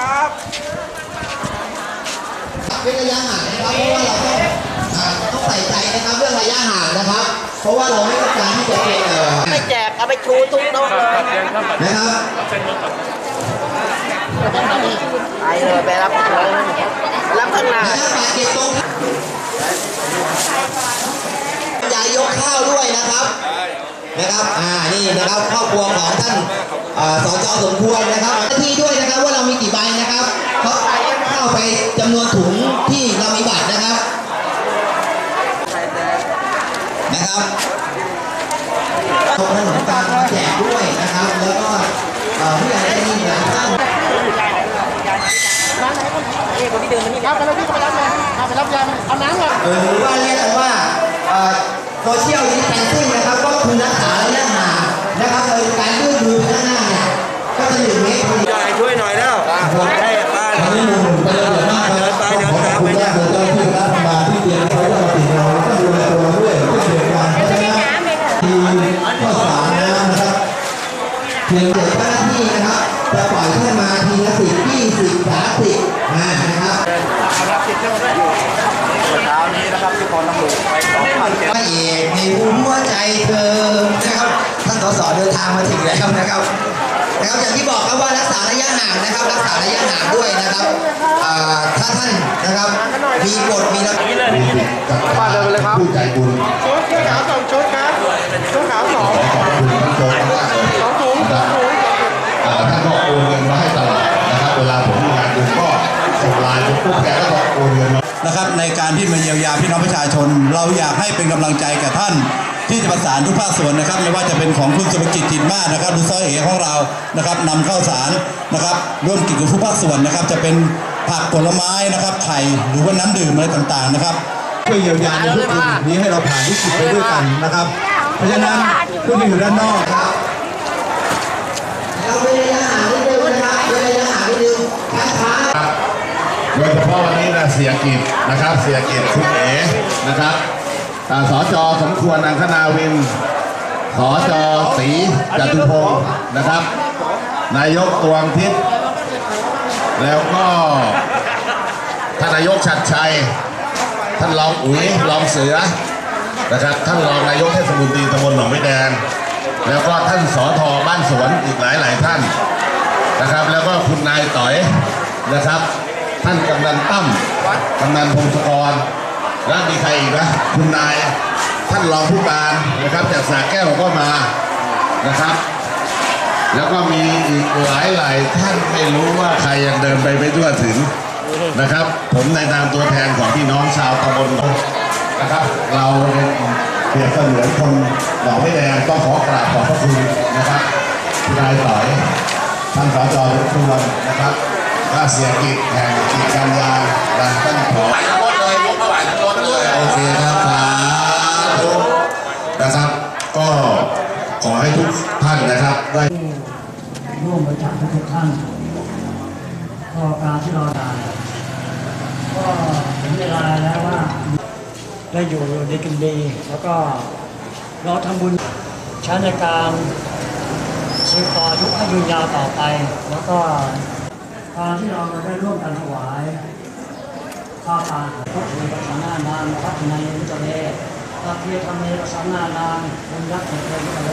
ครับเว้นระยะห่างนะครับเพราะว่าเราต้องอ่าต้องใส่ใจนะครับเรื่องระยะห่างนะครับ เพราะว่าเราไม่ต้องการที่จะเป็นเอ่อไม่แจกเอาไปชูทุกโต๊ะเลยนะครับไปเลยไปรับเลยรับข้างหน้านะครับบาดเจ็บตรงยายยกข้าวด้วยนะครับ นะครับ อ่า นี่นะครับครอบครัวของท่านสจสมควรนะครับที่ด้วยนะครับว่าเรามีกี่ใบนะครับเขาเข้าไปจำนวนถุงที่เรามีบัตรนะครับ นะครับตรงถนนกลางมาแจกด้วยนะครับ แล้วก็เอ่อผู้ใหญ่ใจดีหลายท่านครับไปแล้วพี่ไปรับเลยเอาไปรับยาเอาน้ำก่อนเออหรือว่าเรียกว่าโซเชียลดิสแทนซิ่งนะครับ คือรักษาระยะห่างนะครับโดยการยื่นมือไปข้างหน้าเนี่ยก็จะหนึ่งเมตรพอดียายช่วยหน่อยแล้วได้บ้านตอนนี้หมู่เป็นระเบียบมากครับขอขอบคุณมากเลยเจ้าที่รัฐบาลที่เตรียมไว้ว่าสิ่งเราต้องดูแลตัวด้วยเช่นเดียวกันเพราะฉะนั้นทีข้อสารน้ำนะครับเพียงแต่เจ้าหน้าที่นะครับจะปล่อยขึ้นมาทีละสิบยี่สิบสามสิบนะครับเช้านี้นะครับที่พรน้ำหลวงไปสองพันเจ็ดพระเอกในหัวใจเธอางมาถึงแล้วนะครับนะครับอย่างที่บอกครับว่ารักษาระยะห่างนะครับ รักษาระยะห่างด้วยนะครับอ่าถ้าท่านนะครับ มีกฎมีระเบียบบ้านเดินไปเลยครับผู้ใจบุญชุดเสื้อขาวสองชุดครับชุดขาวสองขอบคุณท่านโจมากเลยสองถุงสองถุงเอ่อท่านก็โอนเงินมาให้ตลอดนะครับเวลาผมมีงานบุญก็ส่งไลน์ผมปุ๊บแกก็บอกโอนเงินมานะครับในการที่มาเยียวยาพี่น้องประชาชน เราอยากให้เป็นกำลังใจแก่ท่าน ที่จะประสานทุกภาคส่วนนะครับ ไม่ว่าจะเป็นของคุณสุภกิจจิตมาศนะครับหรือซ้อยเอของเรานะครับนำเข้าวสารนะครับร่วมกิจกับทุกภาคส่วนนะครับ จะเป็นผักผลไม้นะครับไข่หรือว่าน้ำดื่มอะไรต่างๆนะครับช่วยเยียวยาในทุกสิ่งนี้ให้เราผ่านวิกฤตไปด้วยกันนะครับ เพราะฉะนั้นผู้ที่อยู่ด้านนอกเราเว้นระยะห่างนิดนึงนะครับเว้นระยะห่างนิดนึงช้าๆโดยเฉพาะวันนี้นะเสียกิจนะครับ เสียกิจคุณเอ๋นะครับ สจสมควรอังคณาวินสจศรีจตุพงศ์นะครับ นายกตวงทิพย์แล้วก็ท่านนายกชัดชัย ท่านรองอุ๋ยรองเสือนะครับ ท่านรองนายกเทศมนตรีตำบลหนองไม่แดงแล้วก็ท่านสอทอบ้านสวนอีกหลายหลายท่านนะครับ แล้วก็คุณนายต่อยนะครับ ท่านกำนันตั้มกำนันพงศกร แล้วมีใครอีกนะคุณนายท่านรองผู้การนะครับ จากสระแก้วก็มานะครับ แล้วก็มีอีกหลายหลายท่านไม่รู้ว่าใครยังเดินไปไม่ทั่วถึงนะครับ ผมในนามตัวแทนของพี่น้องชาวตำบลนะครับ เราเป็นเปรียบเสมือนคนหนองไม่แดงต้องขอกราบขอบพระคุณนะครับคุณนายต่อยท่านสจทุกคนนะครับก็เสียกิจแห่งกิจการยางและท่านผอรถเลยยกไหวรถเลยโอเคครับสาธุนะครับ ก็ขอ ให้ทุกท่านนะครับ ได้ร่วมบริจาคทุกท่านก็การที่เราได้ก็ถึงเวลาแล้วว่าได้อยู่ในกินดี แล้วก็เราทำบุญใช้ในการสืบต่อายุให้ยืนยาวต่อไป แล้วก็การที่เราได้ร่วมกันถวายข้าวปลาพระภูมิประสานานานพระในวิจเรพระเพียรธรรมเนประสานานานบุญรักษ์เถิดเทินวิจเร